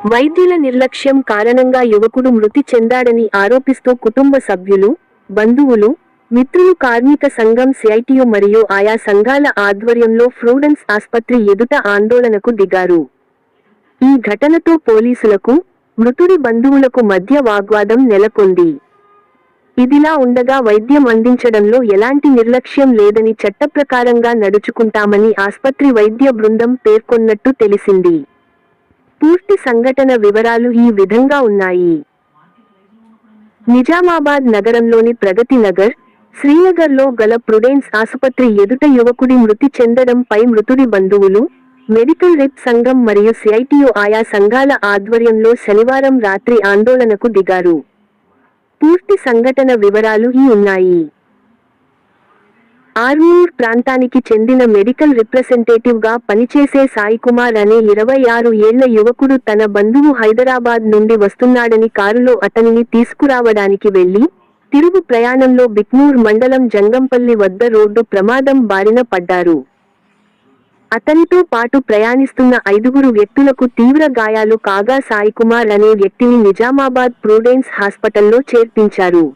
వైద్యుల నిర్లక్ష్యం కారణంగా యువకుడు మృతి చెందాడని ఆరోపిస్తూ కుటుంబ సభ్యులు బంధువులు మిత్రులు కార్మిక సంఘం సిఐటియు మరియు ఆయా సంఘాల ఆధ్వర్యంలో ఫ్రూడెన్స్ ఆస్పత్రి ఎదుట ఆందోళనకు దిగారు. ఈ ఘటనతో పోలీసులకు మృతుడి బంధువులకు మధ్య వాగ్వాదం నెలకొంది. ఇదిలా ఉండగా వైద్యం అందించడంలో ఎలాంటి నిర్లక్ష్యం లేదని చట్టప్రకారంగా నడుచుకుంటామని ఆస్పత్రి వైద్య బృందం పేర్కొన్నట్టు తెలిసింది. పూర్తి సంఘటన వివరాలు ఈ విధంగా ఉన్నాయి. నిజామాబాద్ నగరంలోని ప్రగతి నగర్ శ్రీనగర్లో గల ప్రుడెన్స్ ఆసుపత్రి ఎదుట యువకుడి మృతి చెందడంపై మృతుడి బంధువులు మెడికల్ రిప్ సంఘం మరియు సిఐటియు ఆయా సంఘాల ఆధ్వర్యంలో శనివారం రాత్రి ఆందోళనకు దిగారు. పూర్తి సంఘటన వివరాలు ఈ ఉన్నాయి. ఆర్మూర్ ప్రాంతానికి చెందిన మెడికల్ రిప్రజెంటేటివ్గా పనిచేసే సాయి కుమార్ అనే ఇరవై ఆరు ఏళ్ళ యువకుడు తన బంధువు హైదరాబాద్ నుండి వస్తున్నాడని కారులో అతనిని తీసుకురావడానికి వెళ్ళి తిరుగు ప్రయాణంలో బిక్నూర్ మండలం జంగంపల్లి వద్ద రోడ్డు ప్రమాదం బారిన పడ్డారు. అతనితో పాటు ప్రయాణిస్తున్న ఐదుగురు వ్యక్తులకు తీవ్ర గాయాలు కాగా సాయి కుమార్ అనే వ్యక్తిని నిజామాబాద్ ప్రూడెన్స్ హాస్పిటల్లో చేర్పించారు.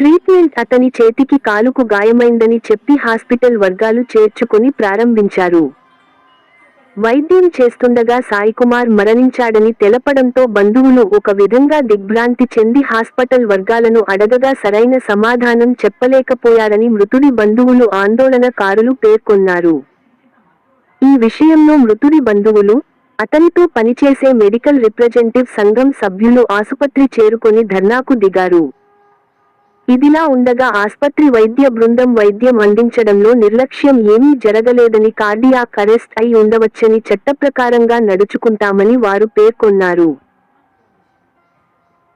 ట్రీట్మెంట్ అతని చేతికి కాలుకు గాయమైందని చెప్పి హాస్పిటల్ వర్గాలు చేర్చుకుని ప్రారంభించారు. వైద్యం చేస్తుండగా సాయికుమార్ మరణించాడని తెలపడంతో బంధువులు ఒక విధంగా దిగ్భ్రాంతి చెంది హాస్పిటల్ వర్గాలను అడగగా సరైన సమాధానం చెప్పలేకపోయారని మృతుడి బంధువులు ఆందోళనకారులు పేర్కొన్నారు. ఈ విషయంలో మృతుడి బంధువులు అతనితో పనిచేసే మెడికల్ రిప్రజెంటేటివ్ సంఘం సభ్యులు ఆసుపత్రి చేరుకొని ధర్నాకు దిగారు. ఇదిలా ఉండగా ఆస్పత్రి వైద్య బృందం వైద్యం అందించడంలో నిర్లక్ష్యం ఏమీ జరగలేదని కార్డియాక్ అరెస్ట్ అయి ఉండవచ్చని చట్టప్రకారంగా నడుచుకుంటామని వారు పేర్కొన్నారు.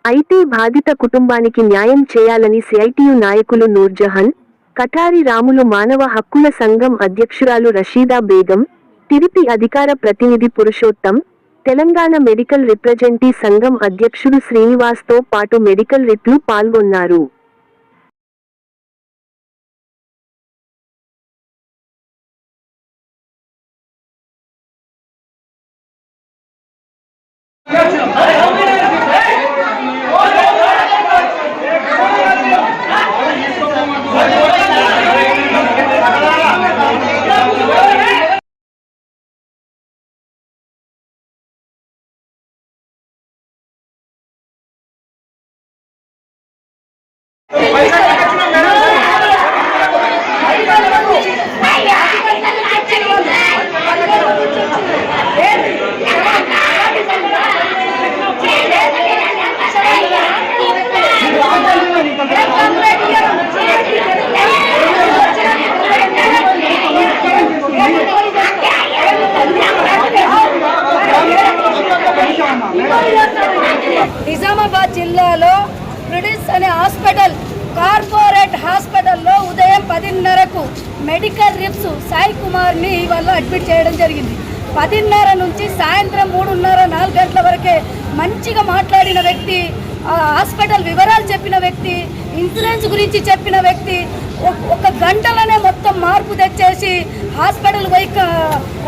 అయితే బాధిత కుటుంబానికి న్యాయం చేయాలని సిఐటియు నాయకులు నూర్జహాన్ కఠారి రాములు మానవ హక్కుల సంఘం అధ్యక్షురాలు రషీదా బేగం తిరిపి అధికార ప్రతినిధి పురుషోత్తం తెలంగాణ మెడికల్ రిప్రజెంటీ సంఘం అధ్యక్షుడు శ్రీనివాస్తో పాటు మెడికల్ రిప్లు పాల్గొన్నారు. నిజామాబాద్ బ్రిటిష్ అనే హాస్పిటల్ కార్పొరేట్ హాస్పిటల్లో ఉదయం పదిన్నరకు మెడికల్ రిప్స్ సాయి కుమార్ని ఇవాళ అడ్మిట్ చేయడం జరిగింది. పదిన్నర నుంచి సాయంత్రం మూడున్నర నాలుగు గంటల వరకే మంచిగా మాట్లాడిన వ్యక్తి హాస్పిటల్ వివరాలు చెప్పిన వ్యక్తి ఇన్సూరెన్స్ గురించి చెప్పిన వ్యక్తి ఒక- ఒక గంటలోనే మొత్తం మార్పు తెచ్చేసి హాస్పిటల్ పోయి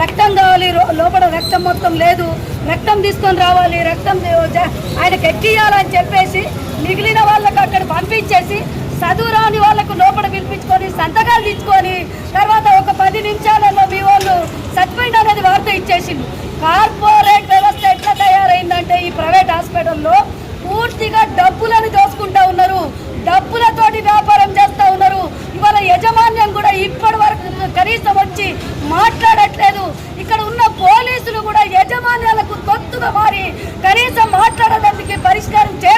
రక్తం కావాలి లోపల రక్తం మొత్తం లేదు రక్తం తీసుకొని రావాలి రక్తం ఆయన జ- ఆయనకి ఎక్కియాలని చెప్పేసి మిగిలిన వాళ్ళకు అక్కడ పంపించేసి చదువు రాని వాళ్ళకు లోపల పిలిపించుకొని సంతకాలు తీసుకొని తర్వాత ఒక పది నిమిషాలలో మీ వాళ్ళు చచ్చిపోయింది అనేది వార్త ఇచ్చేసిండు. కార్పొరేట్ వ్యవస్థ ఎట్లా తయారైందంటే ఈ ప్రైవేట్ హాస్పిటల్లో పూర్తిగా డబ్బులను దోసుకుంటా ఉన్నారు. డబ్బులతోటి వ్యాపారం చేస్తూ ఉన్నారు. ఇవాళ యజమాన్యం కూడా ఇప్పటి వరకు కనీసం వచ్చి మాట్లాడట్లేదు. ఇక్కడ ఉన్న పోలీసులు కూడా యజమాన్యాలకు తొత్తుగా మారి కనీసం మాట్లాడడానికి పరిష్కారం చే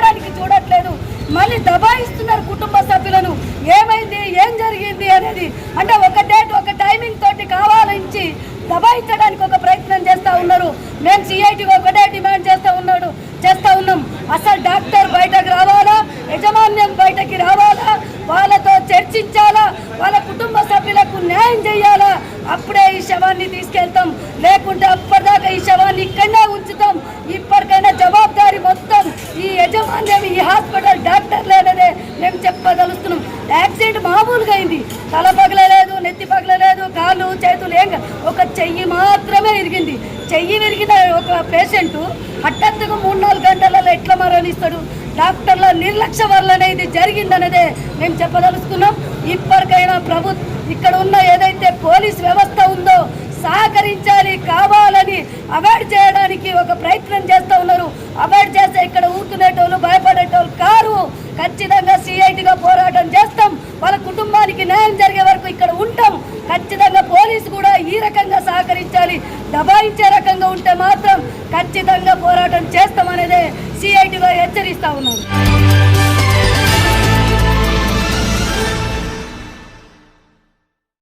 అనేది అంటే ఒక డేట్ ఒక టైమింగ్ తోటి కావాలించి దబాయించడానికి ఒక ప్రయత్నం చేస్తా ఉన్నారు. మేము సిఐటి ఒకటే డిమాండ్ చేస్తూ ఉన్నాడు చేస్తూ ఉన్నాం. అసలు డాక్టర్ బయటకు రావాలా? యజమాన్యం బయటకి రావాలా? వాళ్ళతో చర్చించాలా? వాళ్ళ కుటుంబ సభ్యులకు న్యాయం చేయాలా? అప్పుడే ఈ శవాన్ని తీసుకెళ్తాం. లేకుంటే అప్పటిదాకా ఈ శవాన్ని ఇక్కడనే ఉంచుతాం. ఇప్పటికైనా జవాబుదారి మొత్తం ఈ యజమాన్యం ఈ హాస్పిటల్ డాక్టర్లేననే మేము చెప్పదలుస్తున్నాం. యాక్సిడెంట్ మామూలుగా అయింది. తల పగలలేదు నెత్తి పగలలేదు కాళ్ళు చేతులు ఏం కా- ఒక చెయ్యి మాత్రమే విరిగింది. చెయ్యి విరిగిన ఒక పేషెంట్ హఠాత్తుగా మూడు నాలుగు గంటలలో ఎట్లా మరణిస్తాడు? డాక్టర్ల నిర్లక్ష్య వల్లనే ఇది జరిగిందనేదే మేము చెప్పదలుచుకున్నాం. ఇప్పటికైనా ప్రభు ఇక్కడ ఉన్న ఏదైతే పోలీస్ వ్యవస్థ ఉందో సహకరించాలి కావాలని అవాయిడ్ చేయడానికి ఒక ప్రయత్నం చేస్తూ ఉన్నారు. అవాయిడ్ చేస్తే ఇక్కడ ఊరుకునేటోళ్ళు భయపడేటోళ్ళు కారు ఖచ్చితంగా సిఐటి పోరాటం చేస్తాం వాళ్ళ కుటుంబానికి న్యాయం జరిగే వరకు ఇక్కడ ఉంటాం ఖచ్చితంగా పోలీసు కూడా ఈ రకంగా సహకరించాలి దబాయించే రకంగా ఉంటే మాత్రం ఖచ్చితంగా పోరాటం చేస్తామనేదే సిఐటిగా హెచ్చరిస్తా ఉన్నాం